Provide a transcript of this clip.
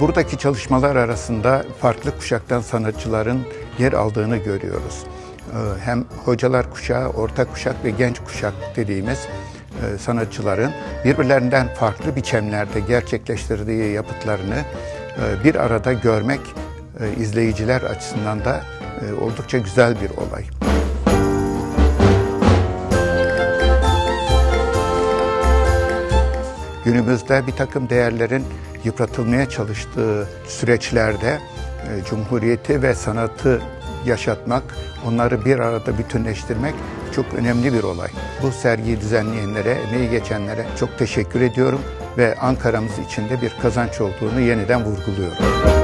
buradaki çalışmalar arasında farklı kuşaktan sanatçıların yer aldığını görüyoruz. Ee, hem hocalar kuşağı, orta kuşak ve genç kuşak dediğimiz e, sanatçıların birbirlerinden farklı biçimlerde gerçekleştirdiği yapıtlarını e, bir arada görmek e, izleyiciler açısından da oldukça güzel bir olay. Günümüzde bir takım değerlerin yıpratılmaya çalıştığı süreçlerde e, Cumhuriyeti ve sanatı yaşatmak, onları bir arada bütünleştirmek çok önemli bir olay. Bu sergiyi düzenleyenlere, emeği geçenlere çok teşekkür ediyorum ve Ankara'mız için de bir kazanç olduğunu yeniden vurguluyorum.